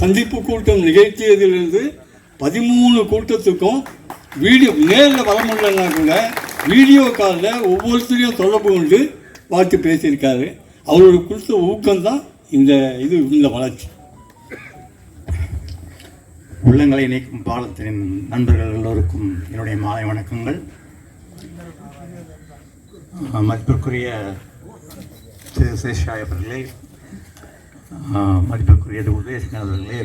சந்திப்பு கூட்டம் நிகழ்த்தியதிலிருந்து பதிமூணு கூட்டத்துக்கும் வீடியோ நேரில் வர முடியலன்னா கூட வீடியோ காலில் ஒவ்வொருத்தரையும் தொடர்பு கொண்டு பார்த்து பேசியிருக்காரு. அவருக்கு கொடுத்த ஊக்கம்தான் இந்த இது இந்த வளர்ச்சி. உள்ளங்களை இணைக்கும் பாலத்தின் நண்பர்கள் எல்லோருக்கும் என்னுடைய மாலை வணக்கங்கள். மதிப்பிற்குரிய திரு சேஷாய் அவர்களே மதிப்பிற்குரிய திரு உதயசங்கர் அவர்களே.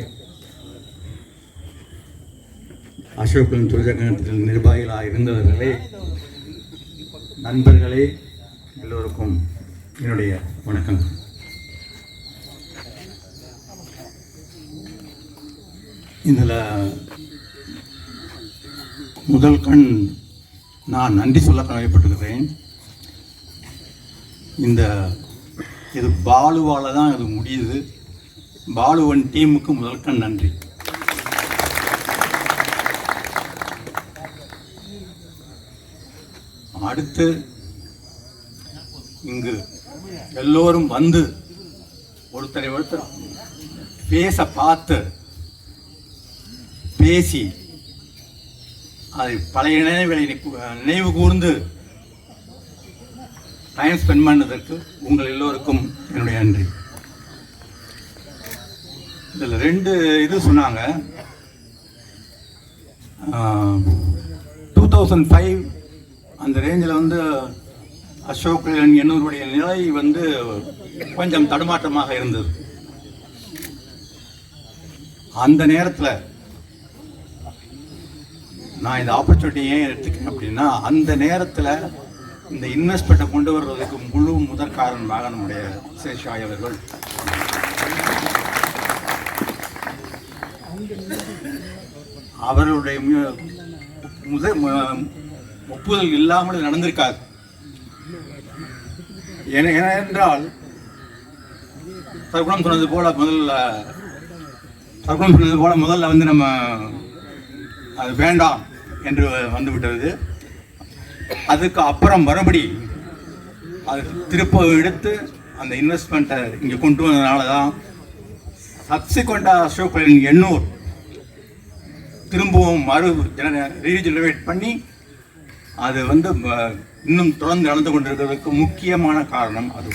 அசோகன் துரிதகத்தின் நிர்வாகிகளாக இருந்தவர்களே நண்பர்களே எல்லோருக்கும் என்னுடைய வணக்கம். இதில் முதல் கண் நான் நன்றி சொல்ல கடமைப்பட்டிருக்கிறேன் இந்த இது பாலுவால் தான் இது முடியுது. பாலுவன் டீமுக்கு முதல்கண் நன்றி. அடுத்து இங்கு எல்லோரும் வந்து ஒருத்தரை ஒருத்தர் பேச பார்த்து பேசி அதை பழைய நினைவுகளை நினைவு கூர்ந்து டைம் ஸ்பெண்ட் பண்ணதற்கு உங்கள் எல்லோருக்கும் என்னுடைய நன்றி. இதில் ரெண்டு இது சொன்னாங்க. டூ தௌசண்ட் ஃபைவ் அந்த ரேஞ்சில் வந்து அசோக் லேலன் என்னுடைய நிலை வந்து கொஞ்சம் தடுமாற்றமாக இருந்தது. அந்த நேரத்தில் நான் இந்த ஆப்பர்ச்சுனிட்டி ஏன் எடுத்துக்கேன் அப்படின்னா அந்த நேரத்தில் இந்த இன்வெஸ்ட்மெண்ட்டை கொண்டு வர்றதுக்கு முழு முதற் காரணமாக நம்முடைய சேஷாய் அவர்கள். அவர்களுடைய மு- முதல் ஒப்புதல் இல்லாமல் நடந்திருக்காது. ஏனென்றால் தற்குணம் சொன்னது போல முதல்ல தற்குணம் சொன்னது போல முதல்ல வந்து நம்ம அது வேண்டாம் என்று வந்துவிட்டது. அதுக்கு அப்புறம் மறுபடி அது திருப்ப எடுத்து அந்த இன்வெஸ்ட்மெண்ட்டை இங்கே கொண்டு வந்ததுனால தான் சப்சிக்வெண்ட்டாக அசோக் லேலன் எண்ணூர் திரும்பவும் மறு ரீஜெனரேட் பண்ணி அது வந்து இன்னும் தொடர்ந்து நடந்து கொண்டிருக்கிறதுக்கு முக்கியமான காரணம் அது.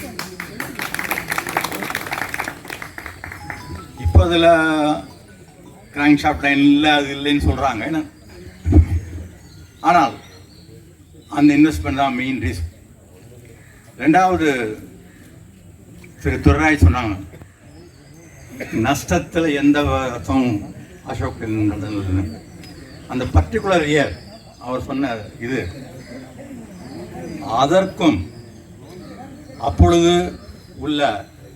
இப்போ அதில் கிராங்க் ஷாப் லைன் இல்லை அது இல்லைன்னு சொல்கிறாங்க ஏன்னா ஆனால் அந்த இன்வெஸ்ட்மெண்ட் தான் மெயின் ரிஸ்க் ரெண்டாவது திரு துரராய் சொன்னாங்க நஷ்டத்தில் எந்த வருஷம் அசோக் அந்த பர்டிகுலர் இயர் அவர் சொன்ன இது அதற்கும் அப்பொழுது உள்ள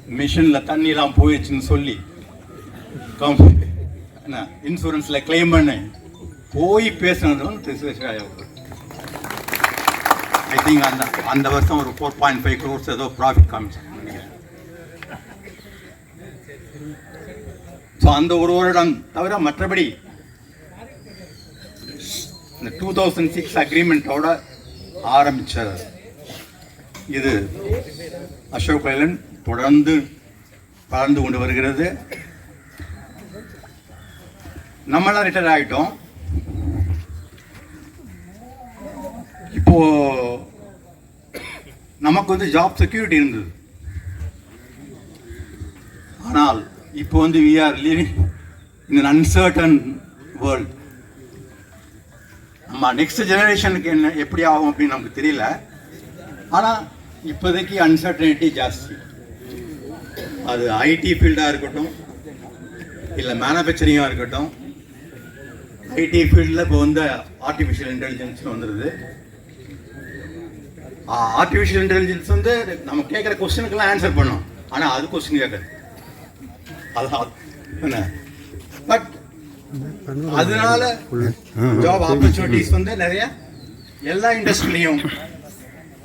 மிஷினில் தண்ணிலாம் போயிடுச்சுன்னு சொல்லி என்ன இன்சூரன்ஸில் கிளைம் பண்ணி போய் பேசுனது வந்து ஐ திங்க் அந்த அந்த வருஷம் ஒரு ஃபோர் பாயிண்ட் ஃபைவ் க்ரோர்ஸ் ஏதோ ப்ராஃபிட் காமிச்சாங்க. ஸோ அந்த ஒரு வருடம் தவிர மற்றபடி இந்த டூ தௌசண்ட் சிக்ஸ் அக்ரிமெண்ட்டோட ஆரம்பித்த இது அசோக் லைலன் தொடர்ந்து வளர்ந்து கொண்டு வருகிறது. நம்மளாம் ரிட்டையர் ஆகிட்டோம் இப்போ நமக்கு வந்து ஜாப் செக்யூரிட்டி இருந்தது. ஆனால் இப்போ வந்து we are living in uncertain world நம்ம நெக்ஸ்ட் ஜெனரேஷனுக்கு என்ன எப்படி ஆகும் அப்படின்னு நமக்கு தெரியல. ஆனால் இப்போதைக்கு அன்சர்டனிட்டி ஜாஸ்தி. அது ஐடி ஃபீல்டாக இருக்கட்டும் இல்லை மேனுஃபேக்சரிங்காக இருக்கட்டும் ஐடி ஃபீல்டில் இப்போ வந்து ஆர்டிஃபிஷியல் இன்டெலிஜென்ஸ் வந்துடுது ஆர்டிஃபிஷியல் இன்டெலிஜென்ஸ் வந்து நம்ம கேட்குற கொஸ்டினுக்கெல்லாம் ஆன்சர் பண்ணும். ஆனால் அது கொஸ்டின் கேட்குது அதான். என்ன? பட் அதனால ஜாப் ஆப்பர்ச்சுனிட்டிஸ் வந்து நிறைய எல்லா இண்டஸ்ட்ரிலையும்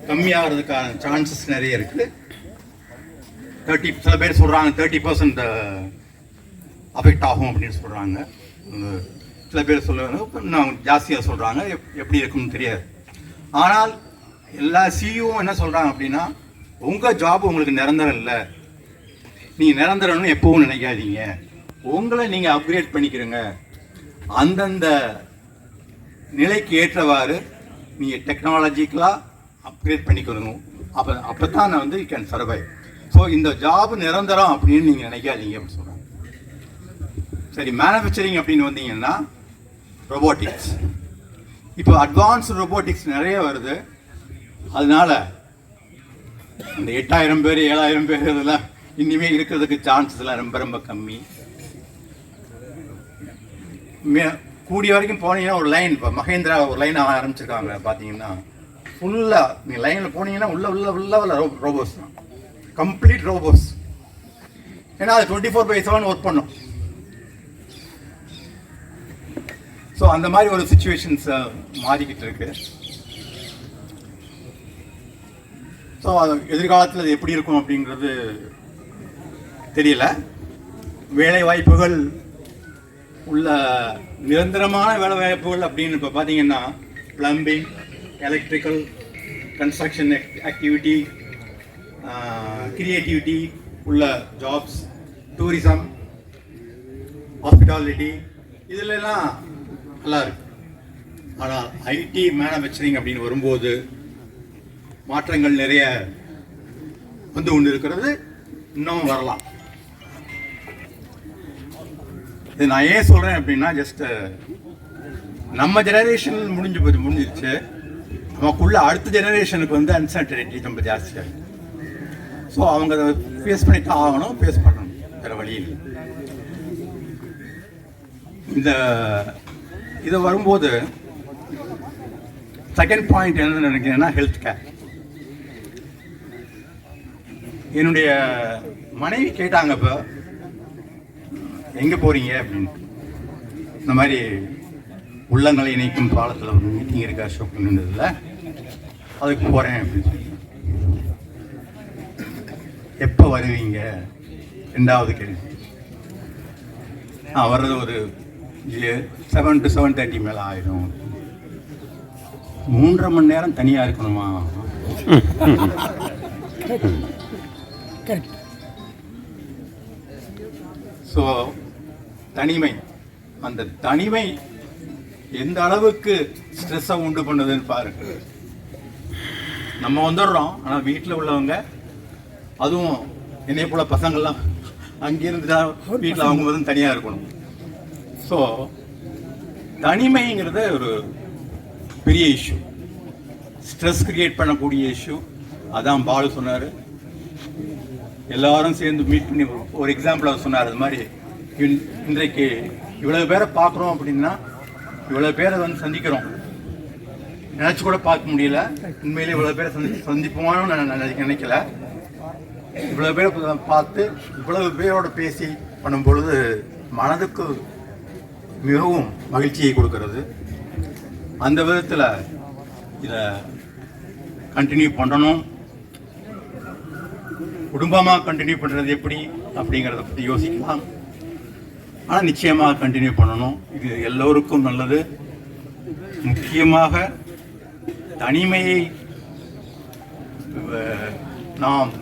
கம்மியாகிறதுக்கான சான்சஸ் நிறைய இருக்கு. தேர்ட்டி சில பேர் சொல்றாங்க தேர்ட்டி பர்சன்ட் அஃபெக்ட் ஆகும் அப்படின்னு சொல்றாங்க. சில பேர் சொல்லுவாங்க இன்னும் ஜாஸ்தியாக சொல்றாங்க எப்- எப்படி இருக்கும்னு தெரியாது. ஆனால் எல்லா சிஇஓ என்ன சொல்கிறாங்க அப்படின்னா உங்கள் ஜாப் உங்களுக்கு நிரந்தரம் இல்லை. நீங்கள் நிரந்தரம்னு எப்பவும் நினைக்காதீங்க. உங்களை நீங்கள் அப்கிரேட் பண்ணிக்கிறங்க. அந்தந்த நிலைக்கு ஏற்றவாறு நீங்கள் டெக்னாலஜிக்கலாக அப்கிரேட் பண்ணிக்கணும். அப்போ தான் நான் வந்து கேன் சர்வை ஸோ இந்த ஜாப் நிரந்தரம் அப்படின்னு நீங்கள் நினைக்காதீங்க அப்படின்னு சொல்கிறாங்க சரி மேனுஃபேக்சரிங் அப்படின்னு வந்தீங்கன்னா ரொபோட்டிக்ஸ் இப்போ அட்வான்ஸ் ரொபோட்டிக்ஸ் நிறைய வருது. அதனால அந்த எட்டாயிரம் பேர் ஏழாயிரம் பேர் இதெல்லாம் இனிமே இருக்கிறதுக்கு சான்சஸ்லாம் ரொம்ப ரொம்ப கம்மி. மே- கூடிய வரைக்கும் போனீங்கன்னா ஒரு லைன் இப்போ மகேந்திரா ஒரு லைன் ஆரம்பிச்சிருக்காங்க பார்த்தீங்கன்னா ஃபுல்லாக நீங்கள் லைனில் போனீங்கன்னா உள்ள உள்ள உள்ள உள்ள ரோபோஸ் தான். கம்ப்ளீட் ரோபோஸ் ஏன்னா அது twenty four by seven work பண்ணும். ஸோ அந்த மாதிரி ஒரு சுச்சுவேஷன்ஸ் மாறிக்கிட்டு இருக்கு. ஸோ அது எதிர்காலத்தில் அது எப்படி இருக்கும் அப்படிங்கிறது தெரியல. வேலை வாய்ப்புகள் உள்ள நிரந்தரமான வேலை வாய்ப்புகள் அப்படின்னு இப்போ பார்த்தீங்கன்னா plumbing electrical construction activity creativity உள்ள ஜாப்ஸ் டூரிசம் ஹாஸ்பிட்டாலிட்டி இதிலெல்லாம் நல்லா இருக்கு. ஆனால் ஐடி மேனுஃபேக்சரிங் அப்படின்னு வரும்போது மாற்றங்கள் நிறைய வந்து கொண்டு இருக்கிறது இன்னும் வரலாம். இது நான் ஏன் சொல்கிறேன் அப்படின்னா ஜஸ்ட்டு நம்ம ஜெனரேஷன் முடிஞ்சு போச்சு முடிஞ்சிருச்சு. நமக்குள்ள அடுத்த ஜெனரேஷனுக்கு வந்து அன்சர்டனிட்டி ரொம்ப ஜாஸ்தியாக ஸோ அவங்க அதை ஃபேஸ் பண்ணிட்டு ஆகணும் ஃபேஸ் பண்ணணும் வேற வழி இல்லை. இந்த இது வரும்போது செகண்ட் பாயிண்ட் என்ன நினைக்கிறேன்னா ஹெல்த் கேர் என்னுடைய மனைவி கேட்டாங்க இப்போ எங்கே போகிறீங்க அப்படின்ட்டு இந்த மாதிரி உள்ளங்களை இணைக்கும் பாலத்தில் ஒரு மீட்டிங் இருக்கா அசோக் இருந்ததுல அதுக்கு போகிறேன் அப்படின்னு சொல்லி. எப்போ வருவீங்க? ரெண்டாவது கேள்வி. நான் வர்றது ஒரு செவன் டு செவன் தேர்ட்டி மேலே ஆயிடும். மூன்றரை மணி நேரம் தனியாக இருக்கணுமா? ஸோ தனிமை. அந்த தனிமை எந்த அளவுக்கு ஸ்ட்ரெஸ்ஸை உண்டு பண்ணுதுன்னு பாருங்க. நம்ம வந்துடுறோம் ஆனால் வீட்டில் உள்ளவங்க அதுவும் என்னை போல பசங்கள்லாம் அங்கிருந்து தான் வீட்டில் அவங்க வந்து தனியாக இருக்கணும். ஸோ தனிமைங்கிறது ஒரு பெரிய இஷ்யூ ஸ்ட்ரெஸ் கிரியேட் பண்ணக்கூடிய இஷ்யூ அதான் பாலு சொன்னார். எல்லாரும் சேர்ந்து மீட் பண்ணி ஒரு- எக்ஸாம்பிள் அவர் சொன்னார் அது மாதிரி இன்- இன்றைக்கு இவ்வளவு பேரை பார்க்குறோம் அப்படின்னா இவ்வளோ பேரை வந்து சந்திக்கிறோம். நினச்சி கூட பார்க்க முடியல. உண்மையிலே இவ்வளோ பேரை சந்தி சந்திப்போம்னு நான் நினைக்கல. இவ்வளோ பேரை பார்த்து இவ்வளவு பேரோட பேசி பண்ணும் பொழுது மனதுக்கு மிகவும் மகிழ்ச்சியை கொடுக்கிறது. அந்த விதத்தில் இதை கண்டினியூ பண்ணணும். குடும்பமாக கண்டினியூ பண்ணுறது எப்படி அப்படிங்கிறத பற்றி யோசிக்கலாம். ஆனால் நிச்சயமாக கண்டினியூ பண்ணணும். இது எல்லோருக்கும் நல்லது. முக்கியமாக தனிமையை நாம்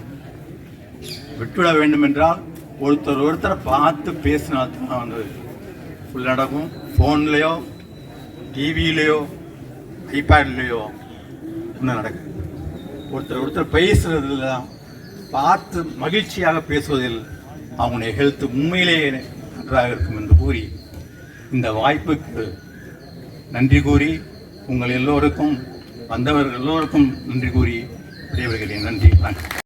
விட்டுவிட வேண்டும் என்றால் ஒருத்தர் ஒருத்தரை பார்த்து பேசினா தான் வந்து ஃபுல் நடக்கும். ஃபோன்லேயோ டிவியிலையோ ஐபேட்லேயோ ஒன்றும் நடக்குது. ஒருத்தர் ஒருத்தர் பேசுறதுல பார்த்து மகிழ்ச்சியாக பேசுவதில் அவனுடைய ஹெல்த் உண்மையிலேயே நன்றாக இருக்கும் என்று கூறி இந்த வாய்ப்புக்கு நன்றி கூறி உங்கள் எல்லோருக்கும் வந்தவர்கள் எல்லோருக்கும் நன்றி கூறி விடைபெறுகிறேன். நன்றி வணக்கம்.